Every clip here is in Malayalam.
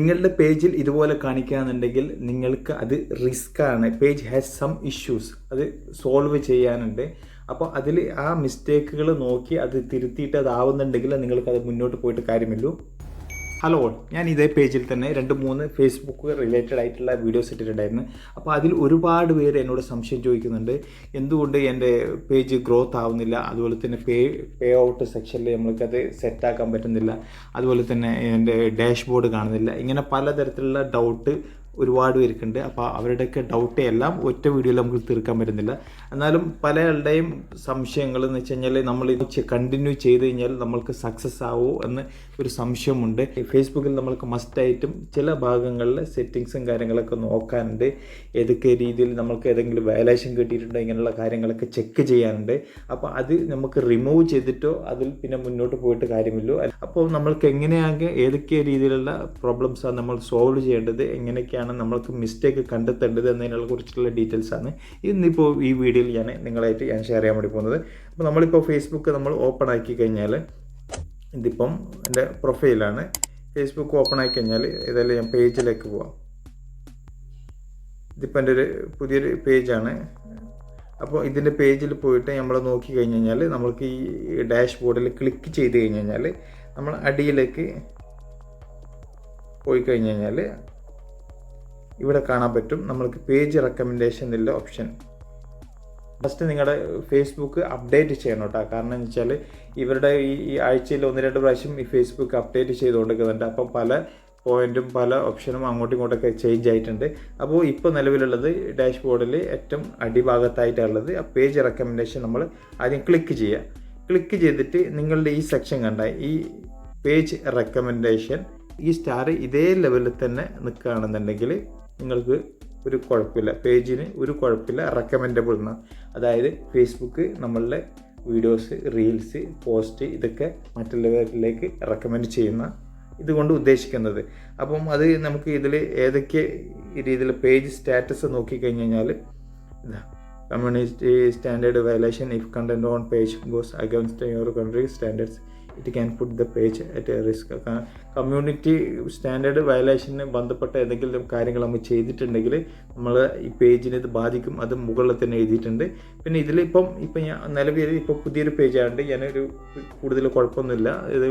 നിങ്ങളുടെ പേജിൽ ഇതുപോലെ കാണിക്കുകയാണെന്നുണ്ടെങ്കിൽ നിങ്ങൾക്ക് അത് റിസ്ക് ആണ് പേജ് ഹാസ് സം ഇഷ്യൂസ് അത് സോൾവ് ചെയ്യാനുണ്ട്. അപ്പോൾ അതിൽ ആ മിസ്റ്റേക്കുകൾ നോക്കി അത് തിരുത്തിയിട്ട് അതാവുന്നുണ്ടെങ്കിൽ നിങ്ങൾക്ക് അത് മുന്നോട്ട് പോയിട്ട് കാര്യമില്ലൂ. ഹലോ ഞാൻ ഇതേ പേജിൽ തന്നെ രണ്ട് മൂന്ന് ഫേസ്ബുക്ക് റിലേറ്റഡ് ആയിട്ടുള്ള വീഡിയോസ് ഇട്ടിട്ടുണ്ടായിരുന്നു. അപ്പോൾ അതിൽ ഒരുപാട് പേര് എന്നോട് സംശയം ചോദിക്കുന്നുണ്ട്. എന്തുകൊണ്ട് എന്റെ പേജ് ഗ്രോത്ത് ആവുന്നില്ല? അതുപോലെ തന്നെ പേ പേ ഔട്ട് സെക്ഷനിൽ നമ്മൾക്കത് സെറ്റാക്കാൻ പറ്റുന്നില്ല. അതുപോലെ തന്നെ എന്റെ ഡാഷ്ബോർഡ് കാണുന്നില്ല. ഇങ്ങനെ പലതരത്തിലുള്ള ഡൗട്ട് ഒരുപാട് പേർക്കുണ്ട്. അപ്പോൾ അവരുടെയൊക്കെ ഡൗട്ട് എല്ലാം ഒറ്റ വീഡിയോയിൽ നമുക്ക് തീർക്കാൻ പറ്റുന്നില്ല. എന്നാലും പലരുടെയും സംശയങ്ങൾ എന്ന് വെച്ച് കഴിഞ്ഞാൽ നമ്മൾ ഇത് കണ്ടിന്യൂ ചെയ്ത് കഴിഞ്ഞാൽ നമ്മൾക്ക് സക്സസ് ആവുമോ എന്ന് ഒരു സംശയമുണ്ട്. ഫേസ്ബുക്കിൽ നമ്മൾക്ക് മസ്റ്റായിട്ടും ചില ഭാഗങ്ങളിൽ സെറ്റിങ്സും കാര്യങ്ങളൊക്കെ നോക്കാനുണ്ട്. ഏതൊക്കെ രീതിയിൽ നമുക്ക് ഏതെങ്കിലും വയലേഷൻ കിട്ടിയിട്ടുണ്ടോ ഇങ്ങനെയുള്ള കാര്യങ്ങളൊക്കെ ചെക്ക് ചെയ്യാനുണ്ട്. അപ്പോൾ അത് നമുക്ക് റിമൂവ് ചെയ്തിട്ടോ അതിൽ പിന്നെ മുന്നോട്ട് പോയിട്ട് കാര്യമില്ല അപ്പോൾ നമ്മൾക്ക് എങ്ങനെയാകെ ഏതൊക്കെ രീതിയിലുള്ള പ്രോബ്ലംസാണ് നമ്മൾ സോൾവ് ചെയ്യേണ്ടത് എങ്ങനെയൊക്കെയാണ് നമ്മൾക്ക് മിസ്റ്റേക്ക് കണ്ടെത്തേണ്ടത് എന്നതിനെ കുറിച്ചുള്ള ഡീറ്റെയിൽസ് ആണ്. ഇന്നിപ്പോൾ ഈ വീഡിയോയിൽ ഞാൻ നിങ്ങളായിട്ട് ഞാൻ ഷെയർ ചെയ്യാൻ വേണ്ടി പോകുന്നത്. അപ്പോൾ നമ്മളിപ്പോൾ ഫേസ്ബുക്ക് നമ്മൾ ഓപ്പൺ ആക്കി കഴിഞ്ഞാൽ ഇതിപ്പം എന്റെ പ്രൊഫൈലാണ് ഫേസ്ബുക്ക് ഓപ്പൺ ആക്കി കഴിഞ്ഞാൽ ഏതായാലും ഞാൻ പേജിലേക്ക് പോവാം. ഇതിപ്പോൾ എന്റെ ഒരു പുതിയൊരു പേജാണ് അപ്പോൾ ഇതിന്റെ പേജിൽ പോയിട്ട് നമ്മൾ നോക്കി കഴിഞ്ഞ് കഴിഞ്ഞാൽ നമ്മൾക്ക് ഈ ഡാഷ് ബോർഡിൽ ക്ലിക്ക് ചെയ്ത് കഴിഞ്ഞ് കഴിഞ്ഞാൽ നമ്മൾ അടിയിലേക്ക് പോയി കഴിഞ്ഞ് കഴിഞ്ഞാൽ ഇവിടെ കാണാൻ പറ്റും. നമ്മൾക്ക് പേജ് റെക്കമെൻഡേഷൻ എന്നുള്ള ഓപ്ഷൻ ഫസ്റ്റ് നിങ്ങളുടെ ഫേസ്ബുക്ക് അപ്ഡേറ്റ് ചെയ്യണം കേട്ടോ. കാരണം എന്ന് വെച്ചാൽ ഇവരുടെ ഈ ആഴ്ചയിൽ ഒന്ന് രണ്ട് പ്രാവശ്യം ഈ ഫേസ്ബുക്ക് അപ്ഡേറ്റ് ചെയ്തുകൊണ്ടിരിക്കുന്നുണ്ട്. അപ്പോൾ പല പോയിന്റും പല ഓപ്ഷനും അങ്ങോട്ടും ഇങ്ങോട്ടൊക്കെ ചേഞ്ച് ആയിട്ടുണ്ട്. അപ്പോൾ ഇപ്പോൾ നിലവിലുള്ളത് ഡാഷ് ബോർഡിൽ ഏറ്റവും അടിഭാഗത്തായിട്ടുള്ളത് ആ പേജ് റെക്കമെൻഡേഷൻ നമ്മൾ ആദ്യം ക്ലിക്ക് ചെയ്യുക. ക്ലിക്ക് ചെയ്തിട്ട് നിങ്ങളുടെ ഈ സെക്ഷൻ കണ്ട ഈ പേജ് റെക്കമെൻഡേഷൻ ഈ സ്റ്റാർ ഇതേ ലെവലിൽ തന്നെ നിൽക്കുകയാണെന്നുണ്ടെങ്കിൽ നിങ്ങൾക്ക് ഒരു കുഴപ്പമില്ല. പേജിന് ഒരു കുഴപ്പമില്ല. റെക്കമെൻഡബിൾ എന്ന് അതായത് ഫേസ്ബുക്ക് നമ്മളുടെ വീഡിയോസ് റീൽസ് പോസ്റ്റ് ഇതൊക്കെ മറ്റുള്ളവരിലേക്ക് റെക്കമെൻഡ് ചെയ്യുന്ന ഇതുകൊണ്ട് ഉദ്ദേശിക്കുന്നത്. അപ്പം അത് നമുക്ക് ഇതിൽ ഏതൊക്കെ രീതിയിൽ പേജ് സ്റ്റാറ്റസ് നോക്കിക്കഴിഞ്ഞ് കഴിഞ്ഞാൽ ഇതാ community standard violation if content on page goes against your country standards it can put the page at risk community standard വയലേഷന് ബന്ധപ്പെട്ട എന്തെങ്കിലും കാര്യങ്ങൾ നമ്മൾ ചെയ്തിട്ടുണ്ടെങ്കിൽ നമ്മൾ ഈ പേജിനെ ഇത് ബാധിക്കും. അത് മുകളിൽ തന്നെ എഴുതിയിട്ടുണ്ട്. പിന്നെ ഇതിലിപ്പം ഇപ്പം ഞാൻ നിലവിൽ ഇപ്പോൾ പുതിയൊരു പേജ് ആയതുകൊണ്ട് ഞാനൊരു കൂടുതൽ കുഴപ്പമൊന്നുമില്ല. ഇത്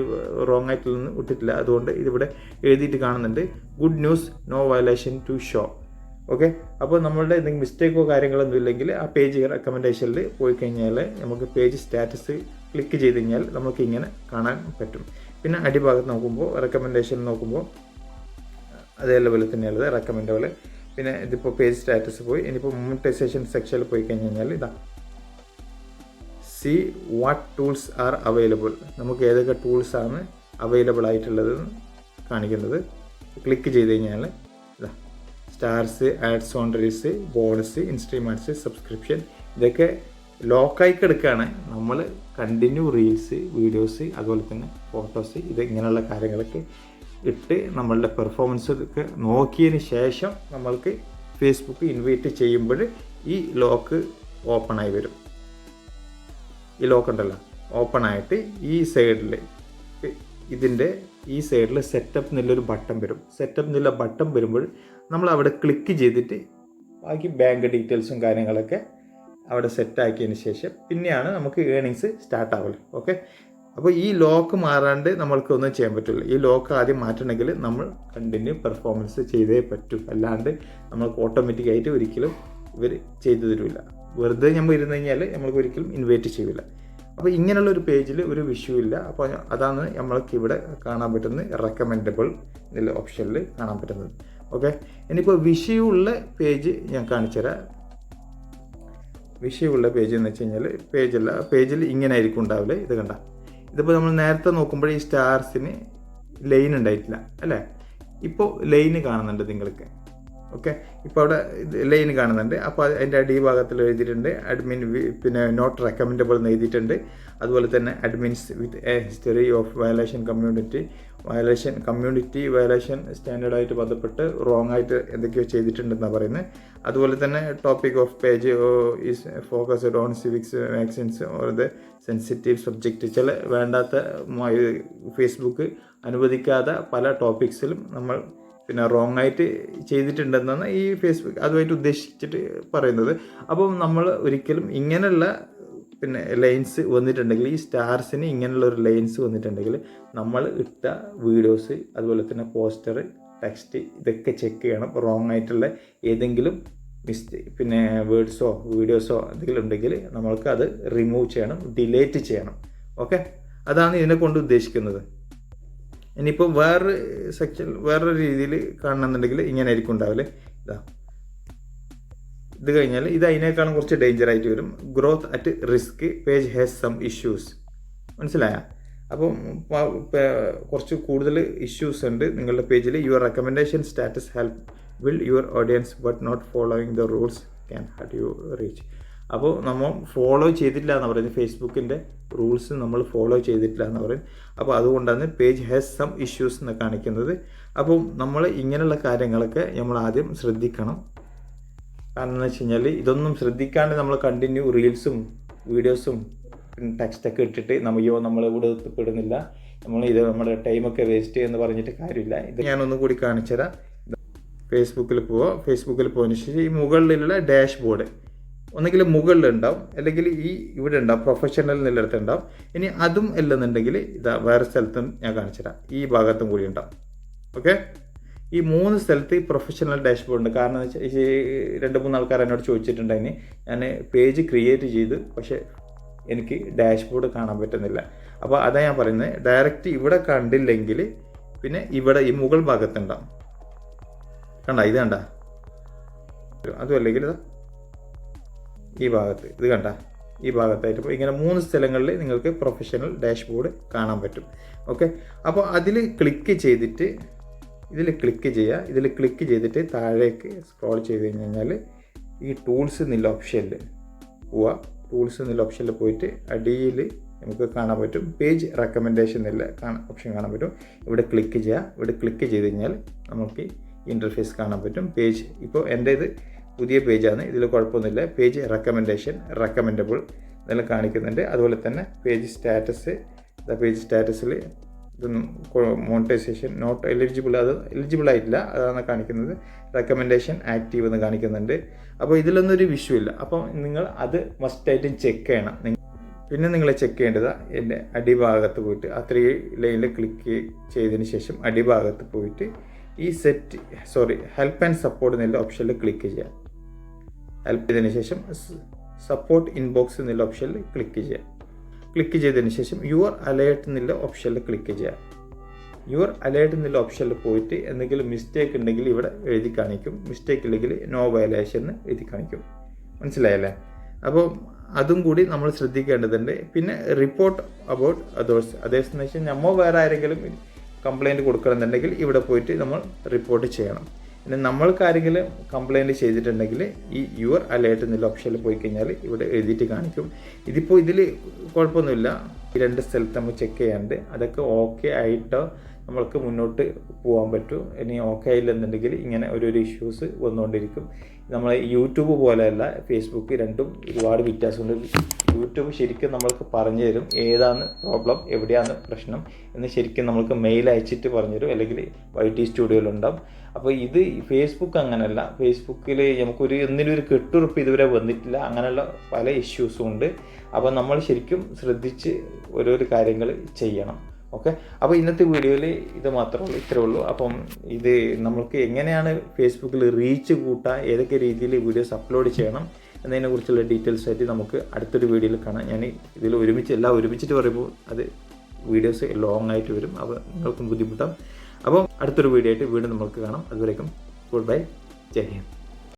റോങ് ആയിട്ടൊന്നും ഇട്ടിട്ടില്ല അതുകൊണ്ട് ഇതിവിടെ എഴുതിയിട്ട് കാണുന്നുണ്ട്. Good news no violation to show okay അപ്പോൾ നമ്മളുടെ എന്തെങ്കിലും മിസ്റ്റേക്കോ കാര്യങ്ങളൊന്നും ഇല്ലെങ്കിൽ ആ പേജ് റെക്കമെൻഡേഷനിൽ പോയി കഴിഞ്ഞാൽ നമുക്ക് പേജ് സ്റ്റാറ്റസ് ക്ലിക്ക് ചെയ്ത് കഴിഞ്ഞാൽ നമുക്ക് ഇങ്ങനെ കാണാൻ പറ്റും. പിന്നെ അടിഭാഗത്ത് നോക്കുമ്പോൾ റെക്കമെൻഡേഷൻ നോക്കുമ്പോൾ അതേ ലെവലിൽ തന്നെയുള്ളത് റെക്കമെൻഡബിൾ പിന്നെ ഇതിപ്പോൾ പേജ് സ്റ്റാറ്റസ് പോയി. ഇനിയിപ്പോൾ മോണിറ്റൈസേഷൻ സെക്ഷനിൽ പോയി കഴിഞ്ഞ് കഴിഞ്ഞാൽ ഇതാ. See what tools are available നമുക്ക് ഏതൊക്കെ ടൂൾസാണ് അവൈലബിൾ ആയിട്ടുള്ളത് കാണിക്കുന്നത്. ക്ലിക്ക് ചെയ്ത് കഴിഞ്ഞാൽ ഇതാ. Stars ads on reels bonus instream ads subscription ഇതൊക്കെ ലോക്കായി കിടക്കുകയാണ് നമ്മൾ കണ്ടിന്യൂ റീൽസ് വീഡിയോസ് അതുപോലെ തന്നെ ഫോട്ടോസ് ഇത് ഇങ്ങനെയുള്ള കാര്യങ്ങളൊക്കെ ഇട്ട് നമ്മളുടെ പെർഫോമൻസ് ഒക്കെ നോക്കിയതിന് ശേഷം നമ്മൾക്ക് ഫേസ്ബുക്ക് ഇൻവൈറ്റ് ചെയ്യുമ്പോൾ ഈ ലോക്ക് ഓപ്പണായി വരും. ഈ ലോക്ക് ഉണ്ടല്ലോ ഓപ്പൺ ആയിട്ട് ഈ സൈഡിൽ ഇതിന്റെ ഈ സൈഡിൽ സെറ്റപ്പ് എന്നുള്ളൊരു ബട്ടൺ വരും. സെറ്റപ്പ് എന്നുള്ള ബട്ടൺ വരുമ്പോൾ നമ്മൾ അവിടെ ക്ലിക്ക് ചെയ്തിട്ട് ബാക്കി ബാങ്ക് ഡീറ്റെയിൽസും കാര്യങ്ങളൊക്കെ അവിടെ സെറ്റാക്കിയതിന് ശേഷം പിന്നെയാണ് നമുക്ക് ഏണിങ്സ് സ്റ്റാർട്ട് ആവുള്ളൂ. ഓക്കെ അപ്പോൾ ഈ ലോക്ക് മാറാണ്ട് നമ്മൾക്ക് ഒന്നും ചെയ്യാൻ പറ്റില്ല. ഈ ലോക്ക് ആദ്യം മാറ്റണമെങ്കിൽ നമ്മൾ കണ്ടിന്യൂ പെർഫോമൻസ് ചെയ്തേ പറ്റൂ. അല്ലാണ്ട് നമ്മൾക്ക് ഓട്ടോമാറ്റിക്കായിട്ട് ഒരിക്കലും ഇവർ ചെയ്തു തരില്ല വെറുതെ നമ്മൾ ഇരുന്ന് കഴിഞ്ഞാൽ നമ്മൾക്ക് ഒരിക്കലും ഇൻവൈറ്റ് ചെയ്യില്ല അപ്പോൾ ഇങ്ങനെയുള്ള ഒരു പേജിൽ ഒരു വിഷ്യൂ ഇല്ല. അപ്പോൾ അതാണ് നമ്മൾക്ക് ഇവിടെ കാണാൻ പറ്റുന്നത് റെക്കമെൻഡബിൾ എന്നുള്ള ഓപ്ഷനിൽ കാണാൻ പറ്റുന്നത്. ഓക്കെ ഇനിയിപ്പോൾ വിഷയുള്ള പേജ് ഞാൻ കാണിച്ചുതരാം. വിഷയമുള്ള പേജ് എന്ന് വെച്ച് കഴിഞ്ഞാൽ പേജല്ല പേജിൽ ഇങ്ങനെ ആയിരിക്കും ഉണ്ടാവില്ല ഇത് കണ്ട. ഇതിപ്പോൾ നമ്മൾ നേരത്തെ നോക്കുമ്പോൾ ഈ സ്റ്റാർസിന് ലൈൻ ഉണ്ടായിട്ടില്ല അല്ലേ? ഇപ്പോൾ ലൈന് കാണുന്നുണ്ട് നിങ്ങൾക്ക് ഓക്കെ? ഇപ്പോൾ അവിടെ ലൈൻ കാണുന്നുണ്ട്. അപ്പോൾ അതിന്റെ അടിഭാഗത്തിൽ എഴുതിയിട്ടുണ്ട്. അഡ്മിൻ പിന്നെ നോട്ട് റെക്കമെൻഡബിൾ എന്ന് എഴുതിയിട്ടുണ്ട്. അതുപോലെ തന്നെ admins with a history of violation community. Violation community violation സ്റ്റാൻഡേർഡായിട്ട് ബന്ധപ്പെട്ട് റോങ് ആയിട്ട് എന്തൊക്കെയോ ചെയ്തിട്ടുണ്ടെന്നാണ് പറയുന്നത്. അതുപോലെ തന്നെ topic of page is focused on civics vaccines or the sensitive subject ചില വേണ്ടാത്ത ഫേസ്ബുക്ക് അനുവദിക്കാത്ത പല ടോപ്പിക്സിലും നമ്മൾ പിന്നെ റോങ് ആയിട്ട് ചെയ്തിട്ടുണ്ടെന്നാണ് ഈ ഫേസ്ബുക്ക് അതുമായിട്ട് ഉദ്ദേശിച്ചിട്ട് പറയുന്നത്. അപ്പം നമ്മൾ ഒരിക്കലും ഇങ്ങനെയുള്ള പിന്നെ ലൈൻസ് വന്നിട്ടുണ്ടെങ്കിൽ ഈ സ്റ്റാർസിന് ഇങ്ങനെയുള്ള ഒരു ലൈൻസ് വന്നിട്ടുണ്ടെങ്കിൽ നമ്മൾ ഇട്ട വീഡിയോസ് അതുപോലെ തന്നെ പോസ്റ്റർ ടെക്സ്റ്റ് ഇതൊക്കെ ചെക്ക് ചെയ്യണം. റോങ് ആയിട്ടുള്ള ഏതെങ്കിലും മിസ്റ്റേ പിന്നെ വേർഡ്സോ വീഡിയോസോ എന്തെങ്കിലും ഉണ്ടെങ്കിൽ നമ്മൾക്ക് അത് റിമൂവ് ചെയ്യണം ഡിലേറ്റ് ചെയ്യണം. ഓക്കെ അതാണ് ഇതിനെ കൊണ്ട് ഉദ്ദേശിക്കുന്നത്. ഇനിയിപ്പോൾ വേറൊരു സെക്ഷൻ വേറൊരു രീതിയിൽ കാണണമെന്നുണ്ടെങ്കിൽ ഇങ്ങനെ ആയിരിക്കും ഉണ്ടാവില്ലേ ഇതാ. ഇത് കഴിഞ്ഞാൽ ഇത് അതിനേക്കാളും കുറച്ച് ഡേഞ്ചർ ആയിട്ട് വരും. Growth at risk page has some issues മനസ്സിലായ? അപ്പം കുറച്ച് കൂടുതൽ ഇഷ്യൂസ് ഉണ്ട് നിങ്ങളുടെ പേജിൽ your recommendation status help will your audience but not following the rules can have you reach അപ്പോൾ നമ്മൾ ഫോളോ ചെയ്തിട്ടില്ല എന്ന് പറയുന്നത്. ഫേസ്ബുക്കിന്റെ റൂൾസ് നമ്മൾ ഫോളോ ചെയ്തിട്ടില്ല എന്ന് പറയും അപ്പോൾ അതുകൊണ്ടാണ് പേജ് ഹാസ് സം ഇഷ്യൂസ് എന്ന് കാണിക്കുന്നത്. അപ്പം നമ്മൾ ഇങ്ങനെയുള്ള കാര്യങ്ങളൊക്കെ നമ്മൾ ആദ്യം ശ്രദ്ധിക്കണം. കാരണം എന്ന് വെച്ച് കഴിഞ്ഞാൽ ഇതൊന്നും ശ്രദ്ധിക്കാണ്ട് നമ്മൾ കണ്ടിന്യൂ റീൽസും വീഡിയോസും ടെക്സ്റ്റൊക്കെ ഇട്ടിട്ട് നമ്മയോ നമ്മൾ ഇവിടെ എത്തിപ്പെടുന്നില്ല നമ്മൾ ഇത് നമ്മുടെ ടൈമൊക്കെ വേസ്റ്റ് എന്ന് പറഞ്ഞിട്ട് കാര്യമില്ല. ഇത് ഞാനൊന്നും കൂടി കാണിച്ചുതരാം. ഫേസ്ബുക്കിൽ പോവുക ഫേസ്ബുക്കിൽ പോയതിന് ശേഷം ഈ മുകളിലുള്ള ഡാഷ് മുകളിൽ മുകളിലുണ്ടാവും അല്ലെങ്കിൽ ഈ ഇവിടെ ഉണ്ടാവും പ്രൊഫഷണൽ നിലയിടത്ത് ഉണ്ടാവും ഇനി അതും അല്ലെന്നുണ്ടെങ്കിൽ ഇതാ വേറെ സ്ഥലത്തും ഞാൻ കാണിച്ചുതരാം ഈ ഭാഗത്തും കൂടി ഉണ്ടാവും. ഓക്കെ ഈ മൂന്ന് സ്ഥലത്ത് ഈ പ്രൊഫഷണൽ ഡാഷ്ബോർഡ് ഉണ്ട്. കാരണം എന്ന് വെച്ചാൽ രണ്ട് മൂന്ന് ആൾക്കാർ എന്നോട് ചോദിച്ചിട്ടുണ്ടായിന് ഞാൻ പേജ് ക്രിയേറ്റ് ചെയ്ത് പക്ഷേ എനിക്ക് ഡാഷ്ബോർഡ് കാണാൻ പറ്റുന്നില്ല. അപ്പോൾ അതാ ഞാൻ പറയുന്നത് ഡയറക്റ്റ് ഇവിടെ കണ്ടില്ലെങ്കിൽ പിന്നെ ഇവിടെ ഈ മുകൾ ഭാഗത്തുണ്ടാവും. കണ്ട? ഇത് കണ്ട? അതും അല്ലെങ്കിൽ ഈ ഭാഗത്ത്. ഇത് കണ്ട? ഈ ഭാഗത്തായിട്ട് ഇങ്ങനെ മൂന്ന് സ്ഥലങ്ങളിൽ നിങ്ങൾക്ക് പ്രൊഫഷണൽ ഡാഷ്ബോർഡ് കാണാൻ പറ്റും. ഓക്കെ? അപ്പോൾ അതിൽ ക്ലിക്ക് ചെയ്തിട്ട് ഇതിൽ ക്ലിക്ക് ചെയ്യുക ഇതിൽ ക്ലിക്ക് ചെയ്തിട്ട് താഴേക്ക് സ്ക്രോൾ ചെയ്ത് കഴിഞ്ഞ് കഴിഞ്ഞാൽ ഈ ടൂൾസ് എന്നുള്ള ഓപ്ഷനിൽ പോവുക ടൂൾസ് എന്നുള്ള ഓപ്ഷനിൽ പോയിട്ട് അടിയിൽ നമുക്ക് കാണാൻ പറ്റും. പേജ് റെക്കമെൻഡേഷൻ എന്നുള്ള ഓപ്ഷൻ കാണാൻ പറ്റും. ഇവിടെ ക്ലിക്ക് ചെയ്യുക ഇവിടെ ക്ലിക്ക് ചെയ്ത് കഴിഞ്ഞാൽ നമുക്ക് ഇന്റർഫേസ് കാണാൻ പറ്റും. പേജ് ഇപ്പോൾ എന്റെ ഇത് പുതിയ പേജാണ്. ഇതിൽ കുഴപ്പമൊന്നുമില്ല. പേജ് റെക്കമെൻഡേഷൻ റെക്കമെൻഡബിൾ ഇതെല്ലാം കാണിക്കുന്നുണ്ട്. അതുപോലെ തന്നെ പേജ് സ്റ്റാറ്റസ് പേജ് സ്റ്റാറ്റസിൽ ഇതൊന്നും മോണിറ്റൈസേഷൻ നോട്ട് എലിജിബിൾ അത് എലിജിബിൾ ആയിട്ടില്ല. അതാണ് കാണിക്കുന്നത്. റെക്കമെൻഡേഷൻ ആക്റ്റീവ് എന്ന് കാണിക്കുന്നുണ്ട്. അപ്പോൾ ഇതിലൊന്നും ഒരു വിഷു ഇല്ല. അപ്പോൾ നിങ്ങൾ അത് മസ്റ്റായിട്ടും ചെക്ക് ചെയ്യണം. പിന്നെ നിങ്ങൾ ചെക്ക് ചെയ്യേണ്ടത് എന്റെ അടിഭാഗത്ത് പോയിട്ട് ആ ത്രീ ലൈനിൽ ക്ലിക്ക് ചെയ്തതിന് ശേഷം അടിഭാഗത്ത് പോയിട്ട് ഈ set sorry help and support എന്നുള്ള ഓപ്ഷനിൽ ക്ലിക്ക് ചെയ്യുക. ഹെൽപ്പ് ചെയ്തതിന് ശേഷം സപ്പോർട്ട് ഇൻബോക്സ് എന്നുള്ള ഓപ്ഷനിൽ ക്ലിക്ക് ചെയ്യുക. ക്ലിക്ക് ചെയ്തതിന് ശേഷം യുവർ അലേർട്ട് എന്നുള്ള ഓപ്ഷനിൽ ക്ലിക്ക് ചെയ്യുക. യുവർ അലേർട്ട് എന്നുള്ള ഓപ്ഷനിൽ പോയിട്ട് എന്തെങ്കിലും മിസ്റ്റേക്ക് ഉണ്ടെങ്കിൽ ഇവിടെ എഴുതി കാണിക്കും. മിസ്റ്റേക്ക് ഇല്ലെങ്കിൽ നോ വയലേഷൻ എന്ന് എഴുതി കാണിക്കും. മനസ്സിലായല്ലേ? അപ്പോൾ അതും കൂടി നമ്മൾ ശ്രദ്ധിക്കേണ്ടതുണ്ട്. പിന്നെ റിപ്പോർട്ട് അബൌട്ട് അതേഴ്സ് അതേഴ്സ് വെച്ചാൽ നമ്മൾ വേറെ ആരെങ്കിലും കംപ്ലൈന്റ് കൊടുക്കണമെന്നുണ്ടെങ്കിൽ ഇവിടെ പോയിട്ട് നമ്മൾ റിപ്പോർട്ട് ചെയ്യണം. പിന്നെ നമ്മൾക്ക് ആരെങ്കിലും കംപ്ലൈന്റ് ചെയ്തിട്ടുണ്ടെങ്കിൽ ഈ യുവർ അലേർട്ട് എന്നുള്ള ഓപ്ഷനിൽ പോയി കഴിഞ്ഞാൽ ഇവിടെ എഴുതിയിട്ട് കാണിക്കും. ഇതിപ്പോൾ ഇതിൽ കുഴപ്പമൊന്നുമില്ല. ഈ രണ്ട് സ്ഥലത്ത് നമ്മൾ ചെക്ക് ചെയ്യാണ്ട് അതൊക്കെ ഓക്കെ ആയിട്ടോ നമ്മൾക്ക് മുന്നോട്ട് പോകാൻ പറ്റൂ. ഇനി ഓക്കെ ആയില്ലെന്നുണ്ടെങ്കിൽ ഇങ്ങനെ ഓരോരോ ഇഷ്യൂസ് വന്നുകൊണ്ടിരിക്കും. നമ്മൾ യൂട്യൂബ് പോലെയല്ല ഫേസ്ബുക്ക് രണ്ടും ഒരുപാട് വ്യത്യാസമുണ്ട്. യൂട്യൂബ് ശരിക്കും നമ്മൾക്ക് പറഞ്ഞു തരും ഏതാണ് പ്രോബ്ലം എവിടെയാണ് പ്രശ്നം എന്ന് ശരിക്കും നമ്മൾക്ക് മെയിൽ അയച്ചിട്ട് പറഞ്ഞു തരും അല്ലെങ്കിൽ വൈ ടി സ്റ്റുഡിയോയിലുണ്ടാവും അപ്പോൾ ഇത് ഫേസ്ബുക്ക് അങ്ങനെയല്ല ഫേസ്ബുക്കിൽ നമുക്കൊരു എന്തിനും ഒരു കെട്ടുറപ്പ് ഇതുവരെ വന്നിട്ടില്ല. അങ്ങനെയുള്ള പല ഇഷ്യൂസും ഉണ്ട്. അപ്പോൾ നമ്മൾ ശരിക്കും ശ്രദ്ധിച്ച് ഓരോരോ കാര്യങ്ങൾ ചെയ്യണം. ഓക്കെ? അപ്പോൾ ഇന്നത്തെ വീഡിയോയിൽ ഇത് മാത്രമേ ഉള്ളൂ ഇത്രേ ഉള്ളൂ. അപ്പം ഇത് നമ്മൾക്ക് എങ്ങനെയാണ് ഫേസ്ബുക്കിൽ റീച്ച് കൂട്ടുക ഏതൊക്കെ രീതിയിൽ വീഡിയോസ് അപ്ലോഡ് ചെയ്യണം എന്നതിനെക്കുറിച്ചുള്ള ഡീറ്റെയിൽസ് ആയിട്ട് നമുക്ക് അടുത്തൊരു വീഡിയോയിൽ കാണാം. ഞാൻ ഇതിൽ ഒരുമിച്ച് എല്ലാം ഒരുമിച്ചിട്ട് പറയുമ്പോൾ അത് വീഡിയോസ് ലോങ് ആയിട്ട് വരും. അപ്പോൾ നിങ്ങൾക്കും ബുദ്ധിമുട്ടാം അപ്പം അടുത്തൊരു വീഡിയോ ആയിട്ട് വീണ്ടും നമുക്ക് കാണാം. അതുവരേക്കും ഗുഡ് ബൈ. ജയ് ഹിന്ദ്.